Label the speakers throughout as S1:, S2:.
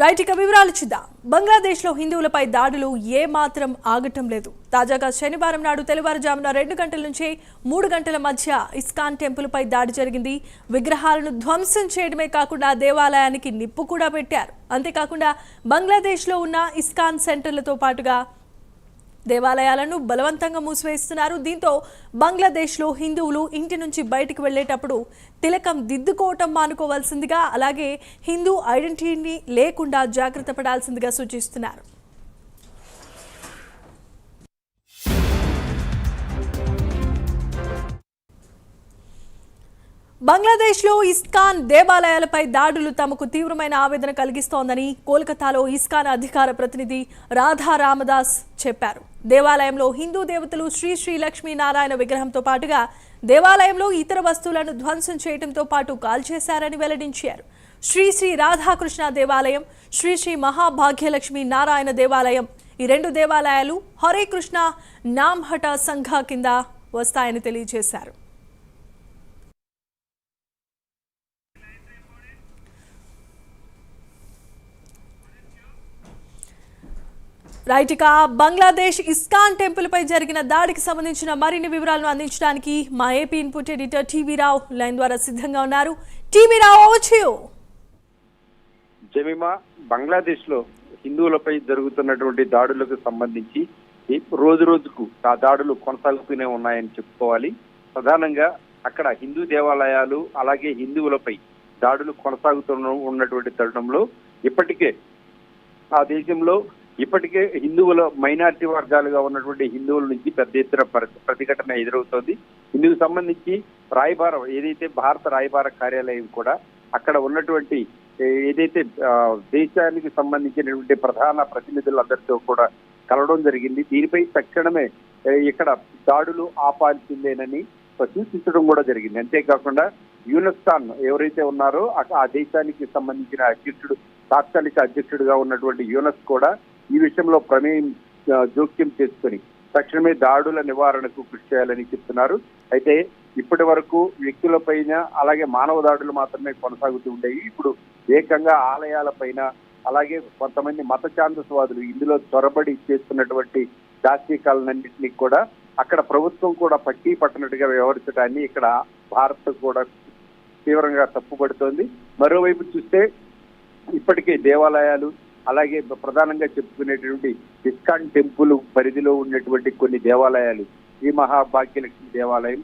S1: Right ఇక వివరాలు చూద్దాం. బంగ్లాదేశ్లో హిందువులపై దాడులు ఏమాత్రం ఆగటం లేదు. తాజాగా శనివారం నాడు తెల్లవారుజామున రెండు గంటల నుంచి మూడు గంటల మధ్య ఇస్కాన్ టెంపుల్పై దాడి జరిగింది. విగ్రహాలను ధ్వంసం చేయడమే కాకుండా దేవాలయానికి నిప్పు కూడా పెట్టారు. అంతేకాకుండా బంగ్లాదేశ్లో ఉన్న ఇస్కాన్ సెంటర్లతో పాటుగా దేవాలయాలను బలవంతంగా మూసివేస్తున్నారు. దీంతో బంగ్లాదేశ్లో హిందువులు ఇంటి నుంచి బయటకు వెళ్ళేటప్పుడు తిలకం దిద్దుకోవటం మానుకోవాల్సిందిగా అలాగే హిందూ ఐడెంటిటీని లేకుండా జాగ్రత్త పడాల్సిందిగా సూచిస్తున్నారు. బంగ్లాదేశ్లో ఇస్కాన్ దేవాలయాలపై దాడులు తమకు తీవ్రమైన ఆవేదన కలిగిస్తోందని కోల్కతాలో ఇస్కాన్ అధికార ప్రతినిధి రాధా రామదాస్ చెప్పారు. దేవాలయంలో హిందూ దేవతలు శ్రీ శ్రీ లక్ష్మీ నారాయణ విగ్రహంతో పాటుగా దేవాలయంలో ఇతర వస్తువులను ధ్వంసం చేయడంతో పాటు కాల్చేశారని వెల్లడించారు. శ్రీ శ్రీ రాధాకృష్ణ దేవాలయం శ్రీ శ్రీ మహాభాగ్యలక్ష్మి నారాయణ దేవాలయం ఈ రెండు దేవాలయాలు హరే కృష్ణ నామ్హట సంఘ కింద వస్తాయని తెలియజేశారు. రైట్ ఇక బంగ్లాదేశ్ ఇస్కాన్ టెంపుల్పై జరిగిన దాడికి సంబంధించిన మరిన్ని వివరాలను అందించడానికి మా AP input editor TV Rao line ద్వారా సిద్ధంగా ఉన్నారు. టీవీ రావు అవచ్చు
S2: జమీమా బంగ్లాదేశ్లో హిందువులపై జరుగుతున్నటువంటి దాడులకు సంబంధించి రోజు రోజుకు ఆ దాడులు కొనసాగుతూనే ఉన్నాయని చెప్పుకోవాలి. ప్రధానంగా అక్కడ హిందూ దేవాలయాలు అలాగే హిందువులపై దాడులు కొనసాగుతున్న ఉన్నటువంటి తరుణంలో ఇప్పటికే ఆ దేశంలో ఇప్పటికే హిందువుల మైనారిటీ వర్గాలుగా ఉన్నటువంటి హిందువుల నుంచి పెద్ద ఎత్తున ప్రతిఘటన ఎదురవుతోంది. ఇందుకు సంబంధించి రాయబారం ఏదైతే భారత రాయబార కార్యాలయం కూడా అక్కడ ఉన్నటువంటి ఏదైతే దేశానికి సంబంధించినటువంటి ప్రధాన ప్రతినిధులందరితో కూడా కలవడం జరిగింది. దీనిపై తక్షణమే ఇక్కడ దాడులు ఆపాల్సిందేనని సూచించడం కూడా జరిగింది. అంతేకాకుండా యూనస్ఖాన్ ఎవరైతే ఉన్నారో ఆ- ఆ దేశానికి సంబంధించిన అధ్యక్షుడు తాత్కాలిక అధ్యక్షుడిగా ఉన్నటువంటి యూనస్ కూడా ఈ విషయంలో ప్రమేయం జోక్యం చేసుకుని తక్షణమే దాడుల నివారణకు కృషి చేయాలని చెప్తున్నారు. అయితే ఇప్పటి వరకు వ్యక్తులపైన అలాగే మానవ దాడులు మాత్రమే కొనసాగుతూ ఉండేవి. ఇప్పుడు ఏకంగా ఆలయాలపైన అలాగే కొంతమంది మత ఛాందస్వాదులు ఇందులో చొరబడి చేస్తున్నటువంటి దార్శికాలన్నింటినీ కూడా అక్కడ ప్రభుత్వం కూడా పట్టి పట్టనట్టుగా వ్యవహరించడాన్ని ఇక్కడ భారత్ కూడా తీవ్రంగా తప్పుపడుతోంది. మరోవైపు చూస్తే ఇప్పటికే దేవాలయాలు అలాగే ప్రధానంగా చెప్పుకునేటువంటి ఇస్కాన్ టెంపుల్ పరిధిలో ఉన్నటువంటి కొన్ని దేవాలయాలు ఈ మహాభాగ్యలక్ష్మి దేవాలయం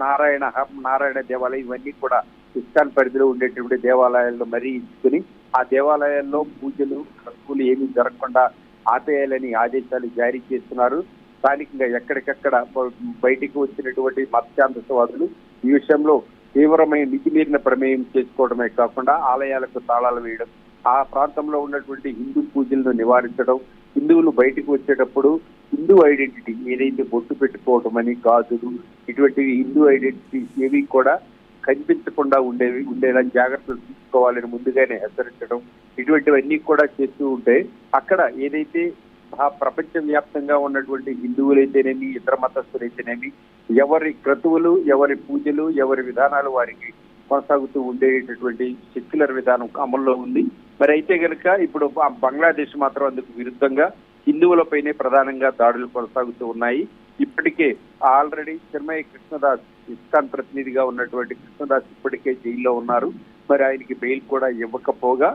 S2: నారాయణ నారాయణ దేవాలయం ఇవన్నీ కూడా ఇస్కాన్ పరిధిలో ఉండేటువంటి దేవాలయాల్లో మరీ ఇచ్చుకుని ఆ దేవాలయాల్లో పూజలు క్రతువులు ఏమీ జరగకుండా ఆపేయాలని ఆదేశాలు జారీ చేస్తున్నారు. స్థానికంగా ఎక్కడికక్కడ బయటికి వచ్చినటువంటి మత్స్యాంతవాదులు ఈ విషయంలో తీవ్రమైన మితిమీరిన ప్రమేయం చేసుకోవడమే కాకుండా ఆలయాలకు తాళాలు వేయడం ఆ ప్రాంతంలో ఉన్నటువంటి హిందూ పూజలను నివారించడం హిందువులు బయటకు వచ్చేటప్పుడు హిందూ ఐడెంటిటీ ఏదైతే బొట్టు పెట్టుకోవటం అని గాజులు ఇటువంటివి హిందూ ఐడెంటిటీ ఏవి కూడా కనిపించకుండా ఉండేవి ఉండేలా జాగ్రత్తలు తీసుకోవాలని ముందుగానే హెచ్చరించడం ఇటువంటివన్నీ కూడా చేస్తూ ఉంటే అక్కడ ఏదైతే ఆ ప్రపంచ వ్యాప్తంగా ఉన్నటువంటి హిందువులైతేనేమి ఇతర మతస్థులైతేనేమి ఎవరి క్రతువులు ఎవరి పూజలు ఎవరి విధానాలు వారికి కొనసాగుతూ ఉండేటటువంటి సెక్యులర్ విధానం అమల్లో ఉంది. మరి అయితే కనుక ఇప్పుడు బంగ్లాదేశ్ మాత్రం అందుకు విరుద్ధంగా హిందువులపైనే ప్రధానంగా దాడులు కొనసాగుతూ ఉన్నాయి. ఇప్పటికే ఆల్రెడీ చిన్మయ్య కృష్ణదాస్ ఇస్కాన్ ప్రతినిధిగా ఉన్నటువంటి కృష్ణదాస్ ఇప్పటికే జైల్లో ఉన్నారు. మరి ఆయనకి బెయిల్ కూడా ఇవ్వకపోగా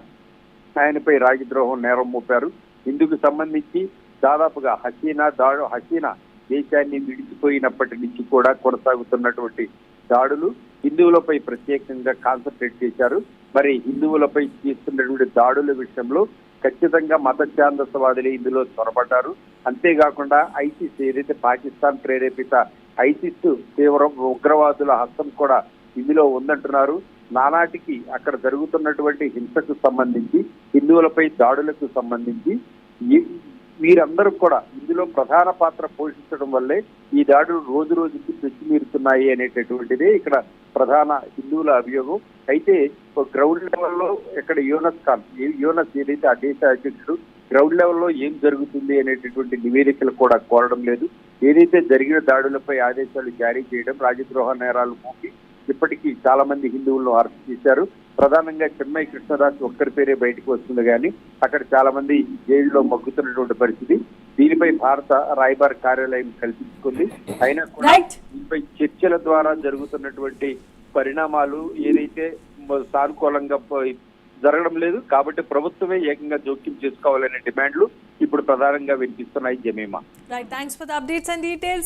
S2: ఆయనపై రాజద్రోహం నేరం మోపారు. ఇందుకు సంబంధించి దాదాపుగా హసీనా దాడు హసీనా దేశాన్ని విడిచిపోయినప్పటి నుంచి కూడా కొనసాగుతున్నటువంటి దాడులు హిందువులపై ప్రత్యేకంగా కాన్సన్ట్రేట్ చేశారు. మరి హిందువులపై చేస్తున్నటువంటి దాడుల విషయంలో ఖచ్చితంగా మత ఛాందసవాదులే ఇందులో చొరబడ్డారు. అంతేకాకుండా ఐసిస్ ఏదైతే పాకిస్తాన్ ప్రేరేపిత ఐసిస్ తీవ్ర ఉగ్రవాదుల హస్తం కూడా ఇందులో ఉందంటున్నారు. నానాటికి అక్కడ జరుగుతున్నటువంటి హింసకు సంబంధించి హిందువులపై దాడులకు సంబంధించి వీరందరూ కూడా ఇందులో ప్రధాన పాత్ర పోషించడం వల్లే ఈ దాడులు రోజు రోజుకి పెచ్చిమీరుతున్నాయి అనేటటువంటిదే ఇక్కడ ప్రధాన హిందువుల అభియోగం. అయితే గ్రౌండ్ లెవెల్లో ఇక్కడ యూనస్ ఖాన్ యూనస్ ఏదైతే ఆ దేశ అధ్యక్షుడు గ్రౌండ్ లెవెల్లో ఏం జరుగుతుంది అనేటటువంటి నివేదికలు కూడా కోరడం లేదు. ఏదైతే జరిగిన దాడులపై ఆదేశాలు జారీ చేయడం రాజద్రోహ నేరాలు మోపి ఇప్పటికీ చాలా మంది హిందువులను అరెస్ట్ చేశారు. ప్రధానంగా చెన్నై కృష్ణదాస్ ఒక్కరి పేరే బయటకు వస్తుంది కానీ అక్కడ చాలా మంది జైల్లో మగ్గుతున్నటువంటి పరిస్థితి. దీనిపై భారత రాయబార కార్యాలయం కల్పించుకుంది. అయినా కూడా దీనిపై చర్చల ద్వారా జరుగుతున్నటువంటి పరిణామాలు ఏదైతే సానుకూలంగా జరగడం లేదు కాబట్టి ప్రభుత్వమే ఏకంగా జోక్యం చేసుకోవాలనే డిమాండ్లు ఇప్పుడు ప్రధానంగా వినిపిస్తున్నాయి Jemima.
S1: Right thanks for the updates and details